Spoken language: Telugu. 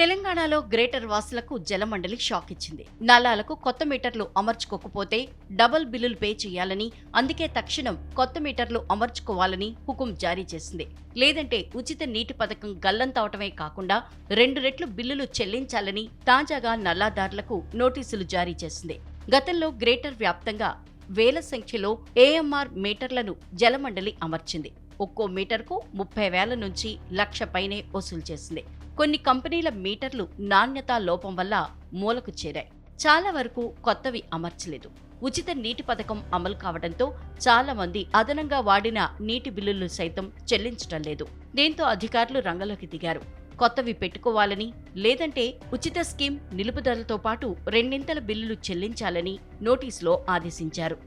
తెలంగాణలో గ్రేటర్ వాసులకు జలమండలి షాక్ ఇచ్చింది నలాలకు కొత్త మీటర్లు అమర్చుకోకపోతే డబుల్ బిల్లులు పే చేయాలని అందుకే తక్షణం కొత్త మీటర్లు అమర్చుకోవాలని హుకుం జారీ చేసింది. లేదంటే ఉచిత నీటి పథకం గల్లంతవటమే కాకుండా రెండు రెట్లు బిల్లులు చెల్లించాలని తాజాగా నల్లాదారులకు నోటీసులు జారీ చేసింది. గతంలో గ్రేటర్ వ్యాప్తంగా వేల సంఖ్యలో ఏఎంఆర్ మీటర్లను జలమండలి అమర్చింది. ఒక్కో మీటర్కు ముప్పై వేల నుంచి లక్ష పైనే వసూలు చేసింది. కొన్ని కంపెనీల మీటర్లు నాణ్యతా లోపం వల్ల మూలకు చేరాయి. చాలా వరకు కొత్తవి అమర్చలేదు. ఉచిత నీటి పథకం అమలు కావడంతో చాలా మంది అదనంగా వాడిన నీటి బిల్లులు సైతం చెల్లించడం లేదు. దీంతో అధికారులు రంగంలోకి దిగారు. కొత్తవి పెట్టుకోవాలని లేదంటే ఉచిత స్కీమ్ నిలుపుదలతో పాటు రెండింతల బిల్లులు చెల్లించాలని నోటీసులో ఆదేశించారు.